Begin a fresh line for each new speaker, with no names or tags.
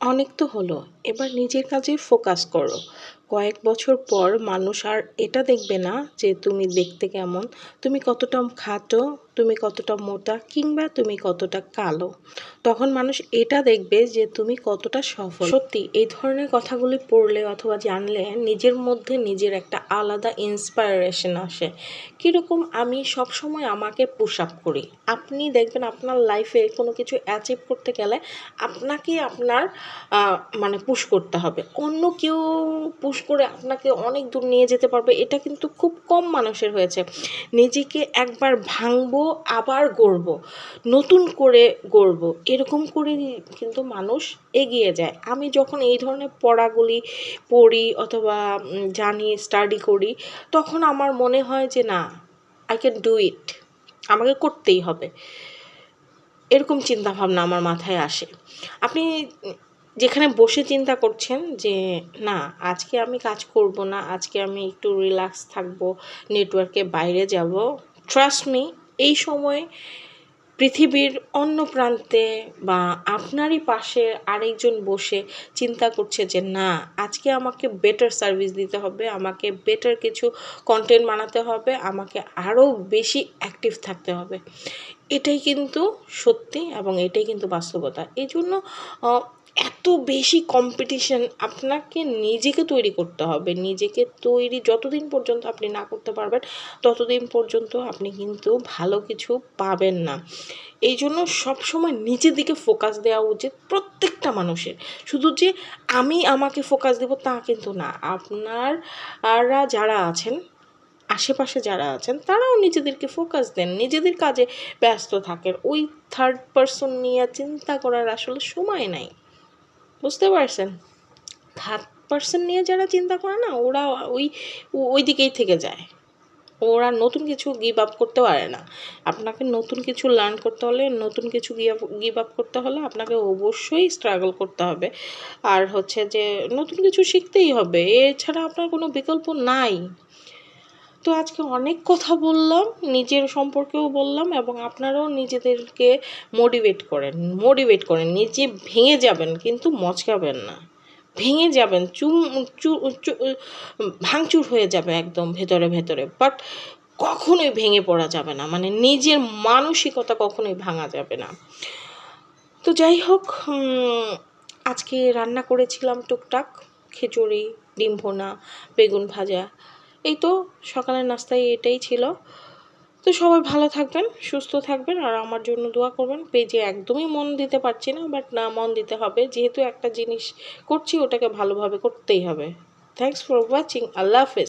অনেক তো হলো। এবার নিজের কাজে ফোকাস করো। কয়েক বছর পর মানুষ আর এটা দেখবে না যে তুমি দেখতে কেমন। তুমি কতটা খাটো, তুমি কতটা মোটা কিংবা তুমি কতটা কালো। তখন মানুষ এটা দেখবে যে তুমি কতটা সফল। সত্যি, এই ধরনের কথাগুলি পড়লে অথবা জানলে নিজের মধ্যে নিজের একটা আলাদা ইন্সপায়ারেশন আসে। কীরকম আমি সব সময় আমাকে পুশ আপ করি। আপনি দেখবেন আপনার লাইফে কোনো কিছু অ্যাচিভ করতে গেলে আপনাকে আপনার মানে পুশ করতে হবে। অন্য কেউ পুশ করে আপনাকে অনেক দূর নিয়ে যেতে পারবে। এটা কিন্তু খুব কম মানুষের হয়েছে। নিজেকে একবার ভাঙবো, আবার গড়ব, নতুন করে গড়ব, এরকম করে কিন্তু মানুষ এগিয়ে যায়। আমি যখন এই ধরনের পড়াগুলি পড়ি অথবা জানি স্টাডি করি, তখন আমার মনে হয় যে না আই ক্যান ডু ইট আমাকে করতেই হবে। এরকম চিন্তাভাবনা আমার মাথায় আসে। আপনি যেখানে বসে চিন্তা করছেন যে, না, আজকে আমি কাজ করব না, আজকে আমি একটু রিল্যাক্স থাকব নেটওয়ার্কে বাইরে যাব। ট্রাস্ট মি এই সময় পৃথিবীর অন্য প্রান্তে বা আপনারই পাশে আরেকজন বসে চিন্তা করছে যে, না, আজকে আমাকে বেটার সার্ভিস দিতে হবে, আমাকে বেটার কিছু কন্টেন্ট বানাতে হবে, আমাকে আরও বেশি অ্যাক্টিভ থাকতে হবে। এটাই কিন্তু সত্যি এবং এটাই কিন্তু বাস্তবতা। এই জন্য এত বেশি কম্পিটিশন আপনাকে নিজেকে তৈরি করতে হবে। নিজেকে তৈরি যতদিন পর্যন্ত আপনি না করতে পারবেন, ততদিন পর্যন্ত আপনি কিন্তু ভালো কিছু পাবেন না। এই জন্য সবসময় নিজের দিকে ফোকাস দেওয়া উচিত প্রত্যেকটা মানুষের। শুধু যে আমি আমাকে ফোকাস দেব তা কিন্তু না। আপনার যারা আছেন, আশেপাশে যারা আছেন, তারাও নিজেদেরকে ফোকাস দেন। নিজেদের কাজে ব্যস্ত থাকেন। ওই থার্ড পার্সন নিয়ে চিন্তা করার আসলে সময় নাই। বুঝতে পারছেন? থার্ড পার্সন নিয়ে যারা চিন্তা করে না, ওরা ওই ওই দিকেই থেকে যায়। ওরা নতুন কিছু গিভ আপ করতে পারে না। আপনাকে নতুন কিছু লার্ন করতে হলে, নতুন কিছু গিভ আপ করতে হলে আপনাকে অবশ্যই স্ট্রাগল করতে হবে। আর হচ্ছে যে, নতুন কিছু শিখতেই হবে। এছাড়া আপনার কোনো বিকল্প নাই। তো আজকে অনেক কথা বললাম, নিজের সম্পর্কেও বললাম এবং আপনারাও নিজেদেরকে মোটিভেট করেন মোটিভেট করেন। নিজে ভেঙে যাবেন কিন্তু মচকাবেন না। ভেঙে যাবেন, চুম, চু ভাঙচুর হয়ে যাবে একদম ভেতরে ভেতরে। বাট কখনোই ভেঙে পড়া যাবে না মানে নিজের মানসিকতা কখনোই ভাঙা যাবে না। তো যাই হোক আজকে রান্না করেছিলাম টুকটাক, খিচুড়ি, ডিম ভোনা, বেগুন ভাজা। এই তো সকালের নাস্তায় এটাই ছিল। তো সবাই ভালো থাকবেন, সুস্থ থাকবেন আর আমার জন্য দোয়া করবেন। পেজে একদমই মন দিতে পারছি না বাট না মন দিতে হবে। যেহেতু একটা জিনিস করছি, ওটাকে ভালোভাবে করতেই হবে। থ্যাংকস ফর ওয়াচিং আল্লাহ হাফেজ।